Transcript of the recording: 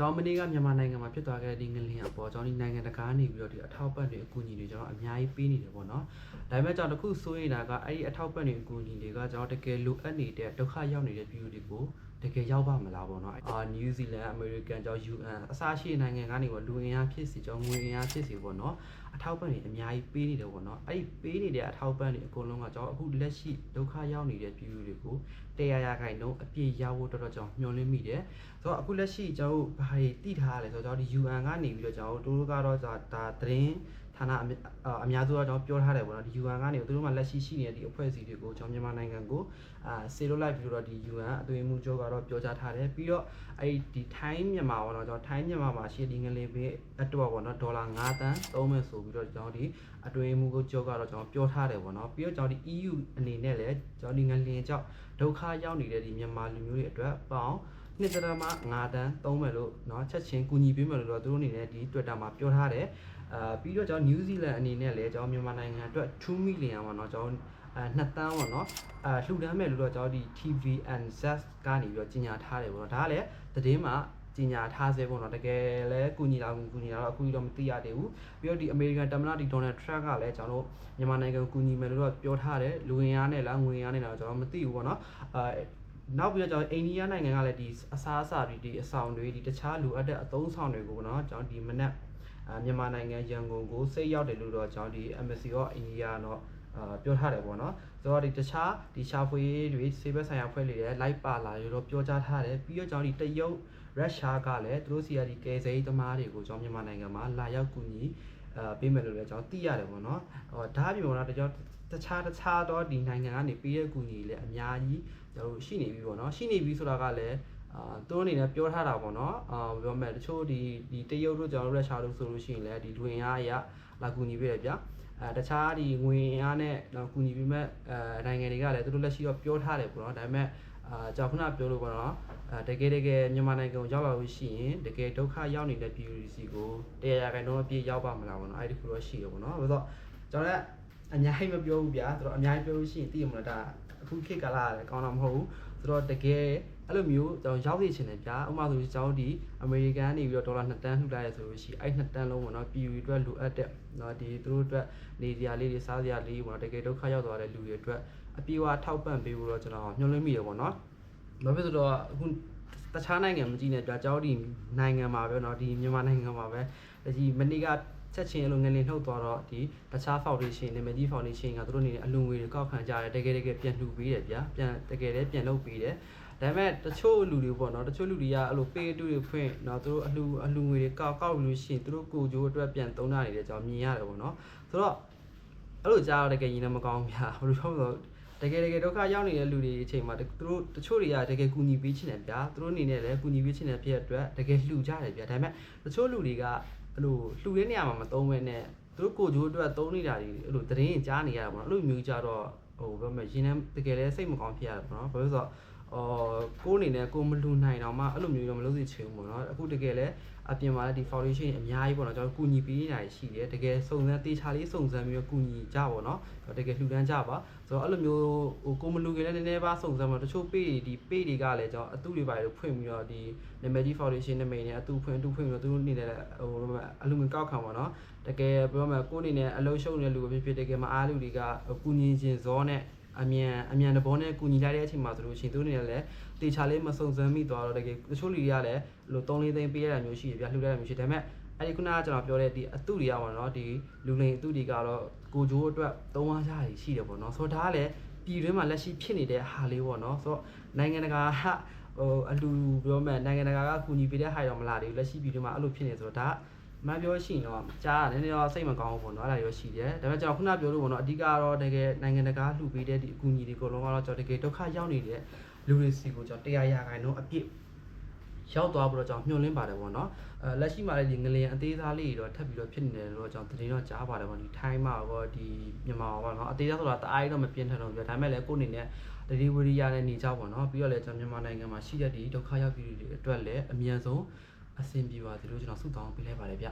ကျွန်တော်မနေ့ကမြန်မာနိုင်ငံမှာဖြစ်သွားခဲ့တဲ့ဒီငလင်အပေါ်ကျွန်တော်ဒီနိုင်ငံတကာနေပြီးတော့ဒီအထောက်ပံ့တွေအကူအညီတွေကျွန်တော်အများကြီးပေးနေတယ်ပေါ့နော်ဒါပေမဲ့ကျွန်တော်တခုစိုးရိမ်တာကအဲ့ဒီအထောက်ပံ့တွေအကူအညီတွေကကျွန်တော်တကယ်လိုအပ်နေတဲ့ဒုက္ခရောက်နေတဲ့ပြည်သူတွေကို တကယ်ရောက်ပါမလားပေါ့နော်အာနယူးဇီလန်အမေရိကန်ကျောင်း UN အစားရှိနိုင်ငံကနေပေါ့လူအင်အားဖြစ်စီကျောင်းငွေအင်အားဖြစ်စီပေါ့နော်အထောက်ပံ့တွေအများကြီးပေးနေတယ်ပေါ့နော်အဲ့ဒီပေးနေတဲ့အထောက်ပံ့တွေအကုန်လုံးကကျွန်တော်အခုလက်ရှိဒုက္ခရောက်နေတဲ့ပြည်သူတွေကိုတရားရခိုင်နှုန်းအပြည့်ရဖို့တော်တော်ကြောင့်မျှော်လင့်မိတယ်ဆိုတော့အခုလက်ရှိကျွန်တော်တို့ဘာတွေတည်ထားရလဲဆိုတော့ကျွန်တော်ဒီ UN ကနေပြီးတော့ကျွန်တော်တို့တို့ကတော့ဒါဒါသတင်း ဌာနအမြအများစုတော့ကျွန်တော်ပြောထားတယ်ပေါ့နော်ဒီ UN ကနေသူတို့မှလက်ရှိရှိနေတဲ့ဒီအဖွဲ့အစည်းတွေကိုကျွန်တော်မြန်မာနိုင်ငံကိုအာဆေလိုလိုက်ပြီးတော့ဒီ UN အသွင်မှုချုပ်ကတော့ပြောကြားထားတယ်ပြီးတော့အဲ့ဒီထိုင်းမြန်မာပေါ့နော်ကျွန်တော်ထိုင်းမြန်မာမှာရှိဒီငလေးပေးအတွက်ပေါ့နော်ဒေါ်လာ9တန်းသုံးမယ်ဆိုပြီးတော့ကျွန်တော်ဒီအတွင်းမှုချုပ်ကတော့ကျွန်တော်ပြောထားတယ်ပေါ့နော်ပြီးတော့ကျွန်တော်ဒီ EU အနေနဲ့လည်းကျွန်တော်ဒီငလင်ကြောင့်ဒုက္ခရောက်နေတဲ့ဒီမြန်မာလူမျိုးတွေအတွက်ပေါင်း နှစ်တရမ9တန်းသုံးမယ်လို့เนาะချက်ချင်းကူညီပေးမယ်လို့တော့သူတို့အနေနဲ့ဒီ Twitter မှာပြောထားတယ်အာပြီးတော့ကျွန်တော် New Zealand အနေနဲ့လည်းကျွန်တော်မြန်မာနိုင်ငံအတွက်2 million ပေါ့เนาะကျွန်တော်အဲနှစ်တန်းပေါ့နော်အဲလှူဒန်းမဲ့လို့တော့ကျွန်တော်ဒီ TV and ZES ကနေပြီးတော့ကြီးညာထားတယ်ပေါ့နော်ဒါကလည်းသတင်းမှာကြီးညာထားစေပေါ့နော်တကယ်လဲကုညီလာကုညီလာတော့အခုတော့မသိရသေးဘူးပြီးတော့ဒီ American တမနာဒီ Donald Trump ကလည်းကျွန်တော်တို့မြန်မာနိုင်ငံကိုကုညီမယ်လို့တော့ပြောထားတယ်လူဝင်အားနဲ့လားငွေအားနဲ့လားကျွန်တော်မသိဘူးပေါ့နော်အဲ နောက်ပြီးတော့ကျွန်တော်အိန္ဒိယနိုင်ငံကလည်းဒီအစားအစာတွေဒီအဆောင်တွေဒီတခြားလိုအပ်တဲ့အသုံးဆောင်တွေကိုပေါ့နော်ကျွန်တော်ဒီမနက်အာမြန်မာနိုင်ငံရန်ကုန်ကိုစိတ်ရောက်တယ်လို့တော့ကျွန်တော်ဒီ embassy of India တော့အာပြောထားတယ်ပေါ့နော်ဆိုတော့ဒီတခြားဒီရှာဖွေတွေစေဘက်ဆိုင်ရာဖွဲ့လေးတွေလိုက်ပါလာရတော့ပြောကြားထားတယ်ပြီးတော့ကျွန်တော်ဒီတရုတ်ရုရှားကလည်းသူတို့စီကဒီကယ်ဆယ်ရေးသမားတွေကိုကျွန်တော်မြန်မာနိုင်ငံမှာလာရောက်ကူညီ အာပေးမယ်လို့လည်းကျွန်တော်သိရတယ်ပေါ့နော်ဟောဒါအပြင်ပေါ့နော်တကြောတခြားတခြားတော့ဒီနိုင်ငံကနေပေးတဲ့ကူညီလည်းအများကြီးကျွန်တော်တို့ရှိနေပြီပေါ့နော်ရှိနေပြီဆိုတာကလည်းအာသူတို့အနေနဲ့ပြောထားတာပေါ့နော်အာပြောမယ်တချို့ဒီဒီတရုတ်တို့ကျွန်တော်တို့ရုရှားတို့ဆိုလို့ရှိရင်လည်းဒီလူဝင်အားအရလာကူညီပေးတယ်ဗျာအဲတခြားဒီငွေအားနဲ့တော့ကူညီပြီးမဲ့အဲနိုင်ငံတွေကလည်းသူတို့လက်ရှိတော့ပြောထားတယ်ပေါ့နော်ဒါပေမဲ့ အာကြောင့်ခုနပြောလို့ပေါ့နော်အဲတကယ်တကယ်မြန်မာနိုင်ငံကိုရောက်လာလို့ရှိရင်တကယ်ဒုက္ခရောက်နေတဲ့ပြည်သူတွေစီကိုတရားရခိုင်တော့အပြည့်ရောက်ပါမလားပေါ့နော်အဲ့ဒီခုတော့ရှိရပေါ့နော်ဘာလို့ကျွန်တော်လည်းအများကြီးမပြောဘူးဗျာသူတို့အများကြီးပြောလို့ရှိရင်သိရမလားဒါအခုခေတ်ကာလလည်းကောင်းတာမဟုတ်ဘူးသူတို့တကယ်အဲ့လိုမျိုးကျွန်တော်ရောက်နေချင်တယ်ဗျာဥပမာဆိုရင်ကျွန်တော်ဒီအမေရိကန်နေပြီးတော့ဒေါ်လာ2တန်းလှူလိုက်ရဆိုလို့ရှိရင်အဲ့2တန်းလုံးပေါ့နော်ပြည်သူအတွက်လိုအပ်တဲ့နော်ဒီသူတို့အတွက်နေစရာလေးတွေစားစရာလေးပေါ့နော်တကယ်ဒုက္ခရောက်သွားတဲ့လူတွေအတွက် အပြေအဝထောက်ပံ့ပေးဖို့တော့ကျွန်တော်ညှို့လွှင့်မိရပေါ့နော်ဘာဖြစ်လို့တော့အခုတခြားနိုင်ငံမကြည့်နဲ့ကြာကြောင်းဒီနိုင်ငံမှာပဲเนาะဒီမြန်မာနိုင်ငံမှာပဲဒီမနေ့ကချက်ချင်းအလိုငလင်နှုတ်သွားတော့ဒီတခြား foundation နာမည်ကြီး foundation ကသူတို့အနေနဲ့အလွန်ငွေတွေကောက်ခံကြတယ်တကယ်တကယ်ပြန်လှူပေးတယ်ဗျာပြန်တကယ်လည်းပြန်လုပ်ပေးတယ်ဒါပေမဲ့တချို့လူတွေပေါ့နော်တချို့လူတွေကအဲ့လိုပေးတူတွေဖွင့်တော့သူတို့အလှအလှငွေတွေကောက်ကောက်လို့ရှိရင်သူတို့ကိုကြိုးအတွက်ပြန်သုံးတာနေတယ်ကျွန်တော်မြင်ရတယ်ပေါ့နော်ဆိုတော့အဲ့လိုကြားတော့တကယ်ရင်လည်းမကောင်းဗျာဘယ်လိုပြောမလဲ တကယ်တကယ်ဒုက္ခရောက်နေတဲ့လူတွေအချိန်မှာသူတို့တချို့တွေကတကယ်ကူညီပေးချင်တယ်ဗျာသူတို့အနေနဲ့လည်းကူညီပေးချင်တဲ့ဖြစ်အတွက်တကယ်လှူကြတယ်ဗျာဒါပေမဲ့တချို့လူတွေကအဲ့လိုလှူတဲ့နေရာမှာမသုံးဘဲနဲ့သူတို့ကိုကြိုးအတွက်သုံးနေတာတွေအဲ့လိုသတင်းကြားနေရတာပေါ့နော်အဲ့လိုမျိုးကြတော့ဟိုပြောမယ်ရင်ထဲတကယ်လည်းစိတ်မကောင်းဖြစ်ရတယ်ပေါ့နော်ဘာလို့ဆိုတော့ အော်ကိုအနေနဲ့ကိုမလူနိုင်တော့မှအဲ့လိုမျိုးတော့မလုပ်သိချင်ဘူးပေါ့နော်အခုတကယ်လည်းအပြင်မှာလည်းဒီ foundation အများကြီးပေါ့နော်ကျွန်တော်ကူညီပေးနေတာရှိတယ်တကယ်စုံစမ်းတေချာလေးစုံစမ်းပြီးတော့ကူညီကြပါတော့တကယ်လှူဒန်းကြပါဆိုတော့အဲ့လိုမျိုးဟိုကိုမလူခင်လည်းနည်းနည်းပါစုံစမ်းမှာတချို့ page ဒီ page တွေကလည်းကျွန်တော်အတူတွေပါလို့ဖွင့်ပြီးတော့ဒီနာမည်ကြီး foundation နာမည်နဲ့အတူဖွင့်အတူဖွင့်ပြီးတော့သူတို့အနေနဲ့ဟိုအလူငွေကောက်ခံပါတော့တကယ်ပြောမှကိုအနေနဲ့အလုံးရှုံနေတဲ့လူပဲဖြစ်ဖြစ်တကယ်မအားလူတွေကကူညီခြင်းဇောနဲ့ အမြန်အမြန်တဘောနဲ့ကူညီလိုက်တဲ့အချိန်မှာဆိုလို့ရှိရင်သူတို့အနေနဲ့လည်းတေချာလေးမစုံစမ်းမိသွားတော့တကယ်တချို့လူတွေကလည်းလို3လေးသိန်းပေးရတာမျိုးရှိတယ်ဗျာလှူရတာမျိုးရှိတယ်ဒါပေမဲ့အဲ့ဒီခုနကကျွန်တော်ပြောတဲ့ဒီအတုတွေကပေါ့နော်ဒီလူလိန်အတုတွေကတော့ကိုဂျိုးအတွက်သုံးအားကြရရှိတယ်ပေါ့နော်ဆိုတော့ဒါကလည်းပြည်တွင်းမှာလက်ရှိဖြစ်နေတဲ့ဟာလေးပေါ့နော်ဆိုတော့နိုင်ငံတကာဟဟိုအလူပြောမဲ့နိုင်ငံတကာကကူညီပေးတဲ့ဟာတော့မလာသေးဘူးလက်ရှိပြည်တွင်းမှာအဲ့လိုဖြစ်နေဆိုတော့ဒါက မပြောရှိရင်တော့ကြားရတယ်နည်းနည်းတော့စိတ်မကောင်းဘူးပေါ့နော်အဲ့ဒါရောရှိတယ်ဒါပေမဲ့ကျွန်တော်ခုနပြောလို့ပေါ့နော်အဓိကတော့တကယ်နိုင်ငံတကာလှူပေးတဲ့ဒီအကူအညီတွေအကုန်လုံးကတော့ကျွန်တော်တကယ်ဒုက္ခရောက်နေတဲ့လူတွေစီကိုကျွန်တော်တရားရခိုင်တော့အပြည့်ရောက်သွားပြီးတော့ကျွန်တော်ညှို့လင်းပါတယ်ပေါ့နော်အဲလက်ရှိမှာလည်းဒီငလင်အသေးစားလေးတွေတော့ထပ်ပြီးတော့ဖြစ်နေတယ်လို့ကျွန်တော်သတင်းတော့ကြားပါတယ်ပေါ့ဒီထိုင်းမှာပေါ့ဒီမြန်မာမှာပေါ့နော်အသေးစားဆိုတာတအားတော့မပြင်းထန်တော့ဘူးဒါပေမဲ့လည်းကိုယ့်အနေနဲ့ delivery ရတဲ့နေကြပေါ့နော်ပြီးတော့လည်းကျွန်တော်မြန်မာနိုင်ငံမှာရှိတဲ့ဒီဒုက္ခရောက်ပြည်သူတွေအတွက်လည်းအမြန်ဆုံး အဆင်ပြေပါစေလို့ကျွန်တော်ဆုတောင်းပေးလိုက်ပါတယ်ဗျ